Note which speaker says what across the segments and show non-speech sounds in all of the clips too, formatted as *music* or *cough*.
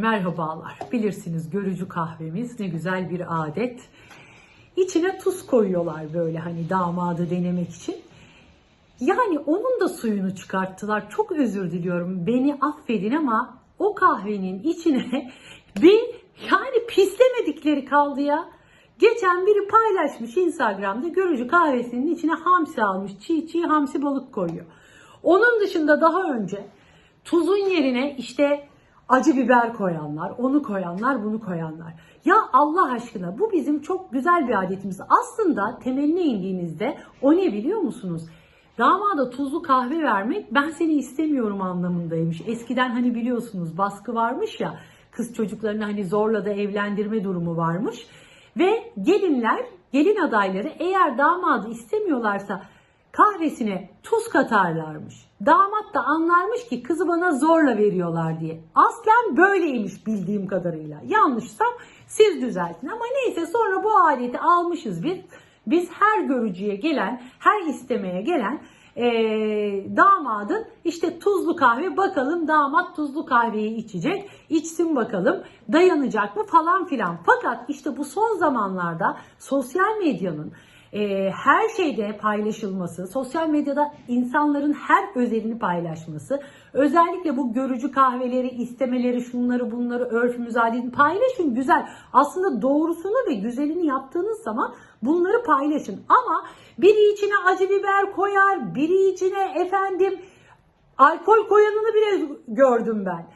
Speaker 1: Merhabalar. Bilirsiniz görücü kahvemiz ne güzel bir adet. İçine tuz koyuyorlar böyle hani damadı denemek için. Yani onun da suyunu çıkarttılar. Çok özür diliyorum. Beni affedin ama o kahvenin içine *laughs* bir yani pislemedikleri kaldı ya. Geçen biri paylaşmış Instagram'da görücü kahvesinin içine hamsi almış. Çiğ çiğ hamsi balık koyuyor. Onun dışında daha önce tuzun yerine işte acı biber koyanlar, onu koyanlar, bunu koyanlar. Ya Allah aşkına bu bizim çok güzel bir adetimiz. Aslında temeline indiğinizde o ne biliyor musunuz? Damada tuzlu kahve vermek ben seni istemiyorum anlamındaymış. Eskiden hani biliyorsunuz baskı varmış ya kız çocuklarını hani zorla da evlendirme durumu varmış. Ve gelinler, gelin adayları eğer damadı istemiyorlarsa kahvesine tuz katarlarmış. Damat da anlarmış ki kızı bana zorla veriyorlar diye. Aslen böyleymiş bildiğim kadarıyla. Yanlışsam siz düzeltin ama neyse sonra bu adeti almışız biz. Biz her görücüye gelen, her istemeye gelen eee, damadın işte tuzlu kahve bakalım damat tuzlu kahveyi içecek. içsin bakalım dayanacak mı falan filan. Fakat işte bu son zamanlarda sosyal medyanın e, her şeyde paylaşılması, sosyal medyada insanların her özelini paylaşması, özellikle bu görücü kahveleri, istemeleri, şunları bunları, örfümüzü, adetini paylaşın güzel. Aslında doğrusunu ve güzelini yaptığınız zaman bunları paylaşın. Ama biri içine acı biber koyar, biri içine efendim alkol koyanını bile gördüm ben.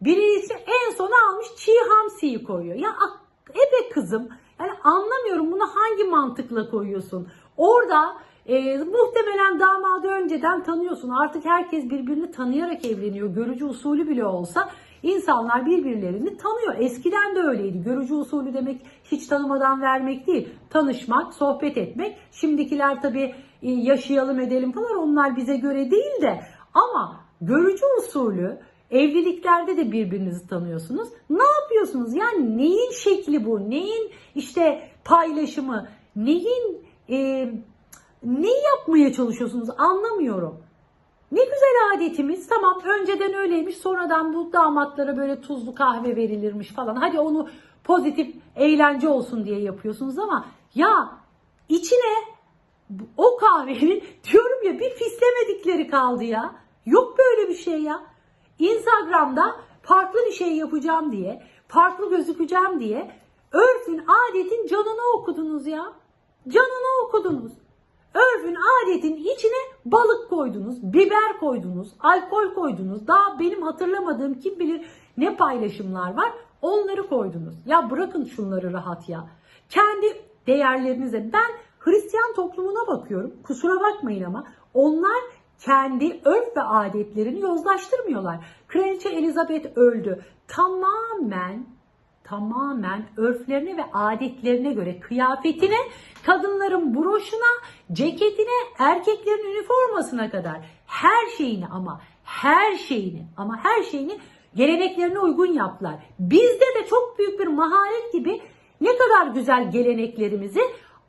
Speaker 1: Birisi en sona almış çiğ hamsiyi koyuyor. Ya ak- ebe kızım yani anlamıyorum bunu hangi mantıkla koyuyorsun? Orada e, muhtemelen damadı önceden tanıyorsun. Artık herkes birbirini tanıyarak evleniyor. Görücü usulü bile olsa insanlar birbirlerini tanıyor. Eskiden de öyleydi. Görücü usulü demek hiç tanımadan vermek değil. Tanışmak, sohbet etmek. Şimdikiler tabii e, yaşayalım edelim falan onlar bize göre değil de ama görücü usulü Evliliklerde de birbirinizi tanıyorsunuz. Ne yapıyorsunuz? Yani neyin şekli bu? Neyin işte paylaşımı? Neyin e, ne yapmaya çalışıyorsunuz? Anlamıyorum. Ne güzel adetimiz. Tamam önceden öyleymiş. Sonradan bu damatlara böyle tuzlu kahve verilirmiş falan. Hadi onu pozitif eğlence olsun diye yapıyorsunuz ama ya içine o kahvenin *laughs* diyorum ya bir fislemedikleri kaldı ya. Yok böyle bir şey ya. Instagram'da farklı bir şey yapacağım diye, farklı gözükeceğim diye örfün, adetin canını okudunuz ya. Canını okudunuz. Örfün, adetin içine balık koydunuz, biber koydunuz, alkol koydunuz. Daha benim hatırlamadığım kim bilir ne paylaşımlar var. Onları koydunuz. Ya bırakın şunları rahat ya. Kendi değerlerinize. Ben Hristiyan toplumuna bakıyorum. Kusura bakmayın ama onlar kendi örf ve adetlerini yozlaştırmıyorlar. Kraliçe Elizabeth öldü. Tamamen tamamen örflerine ve adetlerine göre kıyafetine, kadınların broşuna, ceketine, erkeklerin üniformasına kadar her şeyini ama her şeyini ama her şeyini geleneklerine uygun yaptılar. Bizde de çok büyük bir maharet gibi ne kadar güzel geleneklerimizi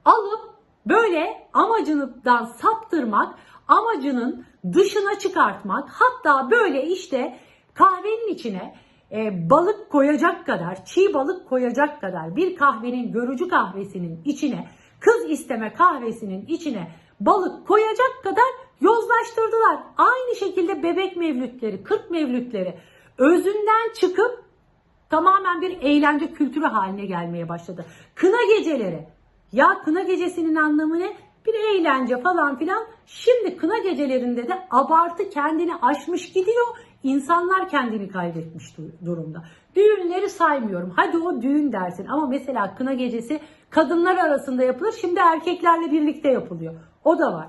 Speaker 1: alıp böyle amacından saptırmak, amacının dışına çıkartmak, hatta böyle işte kahvenin içine e, balık koyacak kadar, çiğ balık koyacak kadar bir kahvenin, görücü kahvesinin içine, kız isteme kahvesinin içine balık koyacak kadar yozlaştırdılar. Aynı şekilde bebek mevlütleri, kırk mevlütleri özünden çıkıp tamamen bir eğlence kültürü haline gelmeye başladı. Kına geceleri. Ya kına gecesinin anlamı ne? Bir eğlence falan filan. Şimdi kına gecelerinde de abartı kendini aşmış gidiyor. İnsanlar kendini kaybetmiş du- durumda. Düğünleri saymıyorum. Hadi o düğün dersin ama mesela kına gecesi kadınlar arasında yapılır. Şimdi erkeklerle birlikte yapılıyor. O da var.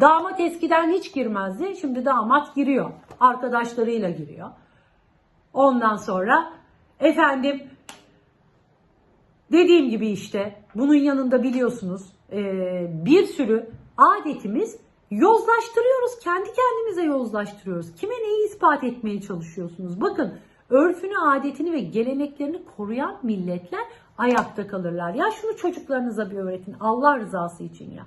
Speaker 1: Damat eskiden hiç girmezdi. Şimdi damat giriyor. Arkadaşlarıyla giriyor. Ondan sonra efendim dediğim gibi işte bunun yanında biliyorsunuz e, bir sürü adetimiz yozlaştırıyoruz. Kendi kendimize yozlaştırıyoruz. Kime neyi ispat etmeye çalışıyorsunuz? Bakın örfünü, adetini ve geleneklerini koruyan milletler ayakta kalırlar. Ya şunu çocuklarınıza bir öğretin Allah rızası için ya.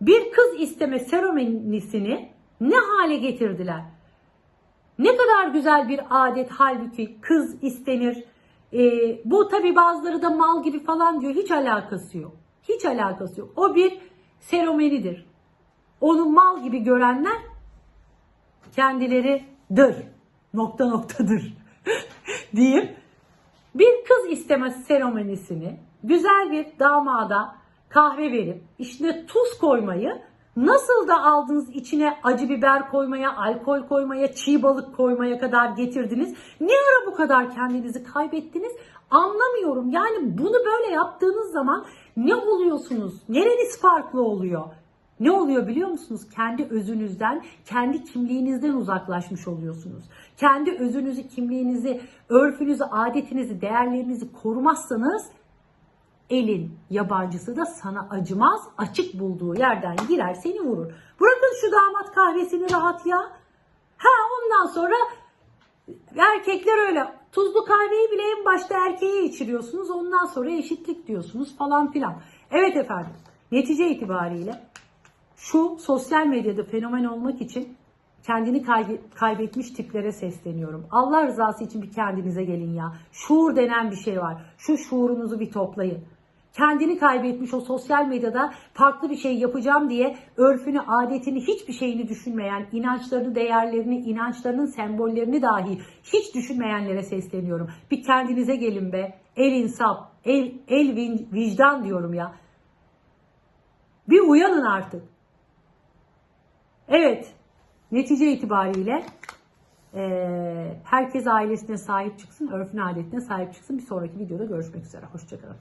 Speaker 1: Bir kız isteme seremonisini ne hale getirdiler? Ne kadar güzel bir adet halbuki kız istenir. Ee, bu tabi bazıları da mal gibi falan diyor. Hiç alakası yok. Hiç alakası yok. O bir seromenidir. Onu mal gibi görenler kendileri dır. Nokta noktadır. *laughs* diyeyim. Bir kız isteme seremonisini güzel bir damada kahve verip içine tuz koymayı nasıl da aldınız içine acı biber koymaya, alkol koymaya, çiğ balık koymaya kadar getirdiniz. Ne ara bu kadar kendinizi kaybettiniz anlamıyorum. Yani bunu böyle yaptığınız zaman ne oluyorsunuz? Nereniz farklı oluyor? Ne oluyor biliyor musunuz? Kendi özünüzden, kendi kimliğinizden uzaklaşmış oluyorsunuz. Kendi özünüzü, kimliğinizi, örfünüzü, adetinizi, değerlerinizi korumazsanız elin yabancısı da sana acımaz. Açık bulduğu yerden girer seni vurur. Bırakın şu damat kahvesini rahat ya. Ha ondan sonra erkekler öyle tuzlu kahveyi bile en başta erkeğe içiriyorsunuz. Ondan sonra eşitlik diyorsunuz falan filan. Evet efendim. Netice itibariyle şu sosyal medyada fenomen olmak için kendini kaybe- kaybetmiş tiplere sesleniyorum. Allah rızası için bir kendinize gelin ya. Şuur denen bir şey var. Şu şuurunuzu bir toplayın. Kendini kaybetmiş o sosyal medyada farklı bir şey yapacağım diye örfünü, adetini, hiçbir şeyini düşünmeyen, inançlarını, değerlerini, inançlarının sembollerini dahi hiç düşünmeyenlere sesleniyorum. Bir kendinize gelin be. El insaf, el, el vicdan diyorum ya. Bir uyanın artık. Evet, netice itibariyle eee, herkes ailesine sahip çıksın, örfüne adetine sahip çıksın. Bir sonraki videoda görüşmek üzere. Hoşçakalın.